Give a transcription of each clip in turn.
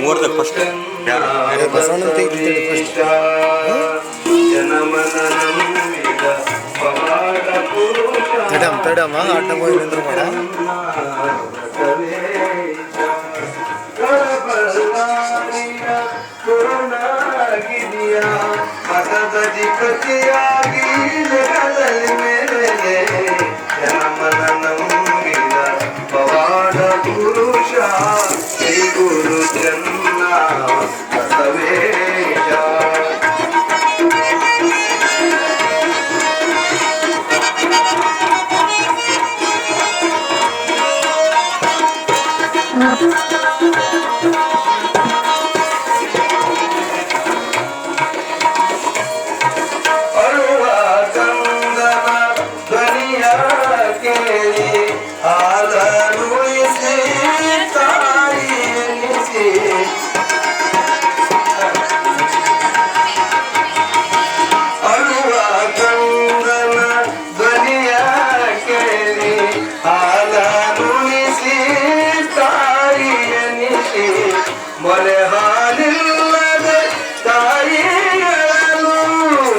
ಮೂರ್ದ first Basavanna ತೆಗಿತಿದ್ದೇನೆ first ತಡಮ್ ತಡಮ್ಮ ಆಟ ಮಾಡಿ ನಿಂದ್ರು ಮಾಡ ಕತಿಯಾಗಿ ಜಗದಲ್ಲಿ ಮೇಲೆ ಜನಮನ ನಂಬಿದ ಪವಾಡ ಪುರುಷ ಶ್ರೀ ಗುರು ಮೊಲೆ ಹಾಲಿಲ್ಲದೆ ತಾಯಿಯಳು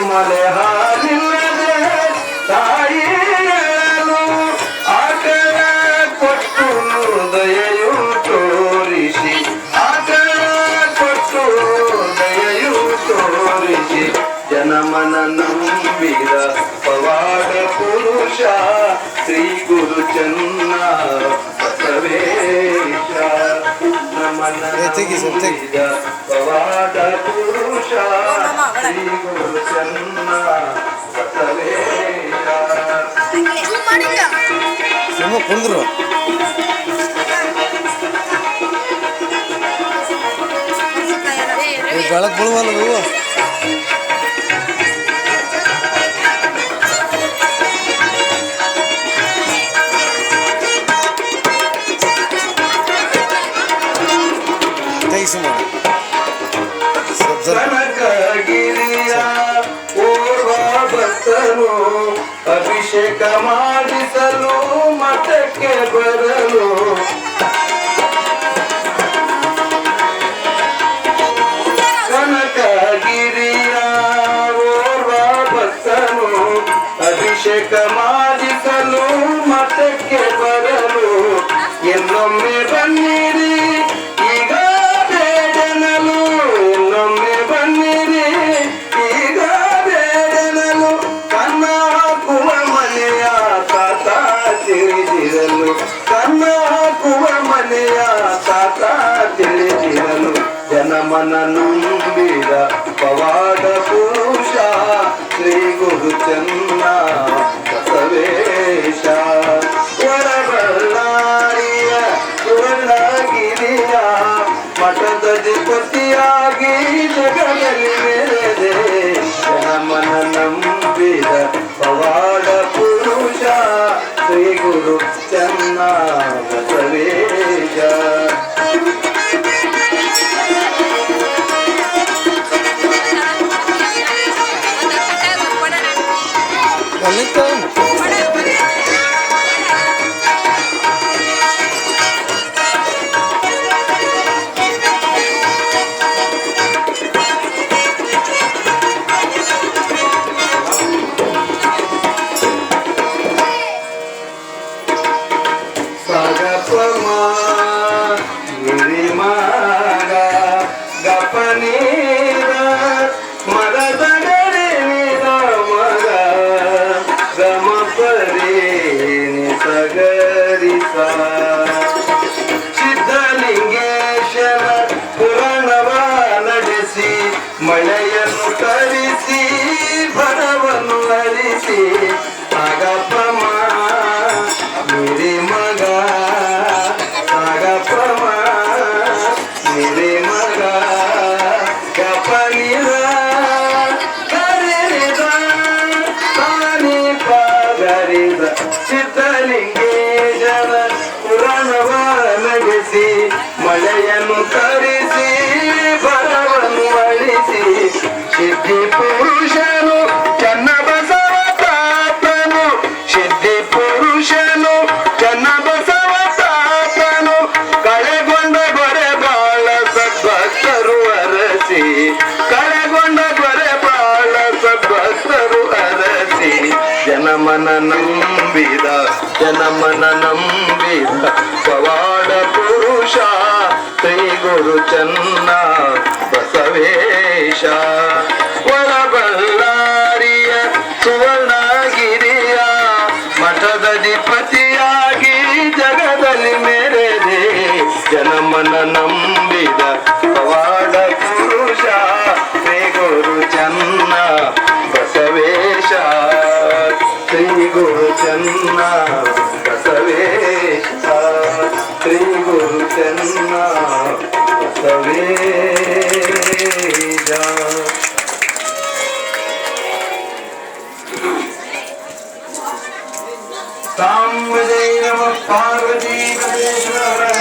ಮಲೆ ಹಾಲಿಲ್ಲದೆ ತಾಯಿಯಳು ಆಕಳ ಕೊಟ್ಟು ದಯೆಯು ತೋರಿಸಿ ಆಕಳ ಕೊಟ್ಟು ದಯೆಯು ತೋರಿಸಿ ಜನಮನ ನಂಬಿದ ಪವಾಡ ಪುರುಷ ಶ್ರೀ ಗುರು ಚನ್ನ ಬಸವೇಶ ಪವಾಡ ಪುರುಷ ಶ್ರೀ ಗುರು ಚನ್ನ ಕುಂದ್ರು ಬೆಳಕ್ ಬೀಳುವಲ್ಲ ನೀವು ಕನಕಗಿರಿಯ ಓರ್ವ ಭಕ್ತನು, ಅಭಿಷೇಕ ಮಾಡಿಸಲು ಮಠಕ್ಕೆ ಬರಲು. ಕನಕಗಿರಿಯ ಓರ್ವ ಭಕ್ತನು, ಅಭಿಷೇಕ ಮಾಡಿಸಲು ಮಠಕ್ಕೆ ಬರಲು. ಎಲ್ಲೊಮ್ಮೆ ಜನಮನ ನಂಬಿದ ಪವಾಡ ಪುರುಷ ಶ್ರೀ ಗುರು ಚನ್ನ ಬಸವೇಶ ವರಬಳ್ಳಾರಿಯ ಸುವರ್ಣಗಿರಿಯ ಮಠದ ಪತಿಯಾಗಿ ಜಗದಲ್ಲಿ ಮೆರೆದೆ ಮನ ನಂಬಿದ ಪವಾಡ ಪುರುಷ ಶ್ರೀ ಗುರು ಚನ್ನ ಸಿದ್ಧಲಿಂಗೇಶನ ಪುರಾಣವ ನಡೆಸಿ ಮಳೆಯನ್ನು ತರಿಸಿ ಭರವನ್ನು ಅರಿಸಿ. ಆಗಪಮ ಮೇರೆ ಮಗ ಆಗಪಮ ಮೇರೆ కర్మను కరిసి బలవను వరిసి సిద్ధి పురుషను చెన్న బసవ తాతను సిద్ధి పురుషను చెన్న బసవ తాతను కಳೆಗೊಂಡ ಗೊರೆ ಬಾಳ ಸದ್ಭಕ್ತರು ಅರಸಿ ಕಳೆಗೊಂಡ ಗೊರೆ ಬಾಳ ಸದ್ಭಕ್ತರು ಅರಸಿ ಜನಮನ ನಂಬಿದ ಜನಮನ ನಂಬಿದ ಪವಾಡ ಪುರುಷ ಶ್ರೀ ಗುರು ಚನ್ನ ಬಸವೇಶ. ಒಳಬಳ್ಳಾರಿಯ ಸುವರ್ಣಗಿರಿಯ ಮಠದ ಅಧಿಪತಿಯಾಗಿ ಜಗದಲ್ಲಿ ಮೆರೆದೆ ಜನಮನ ನಂಬಿದ ಪವಾಡ ಪುರುಷ ಶ್ರೀ ಗುರು ಚನ್ನ ಬಸವೇಶ. ಶ್ರೀ ಗುರು ಚನ್ನ ಬಸವೇಶ. ಶ್ರೀ ಗುರು ಚನ್ನ ಬಸವೇಶ ಸಾಂಬಜೈ ನಮ ಪಾರ್ವತಿ ಪರಮೇಶ್ವರ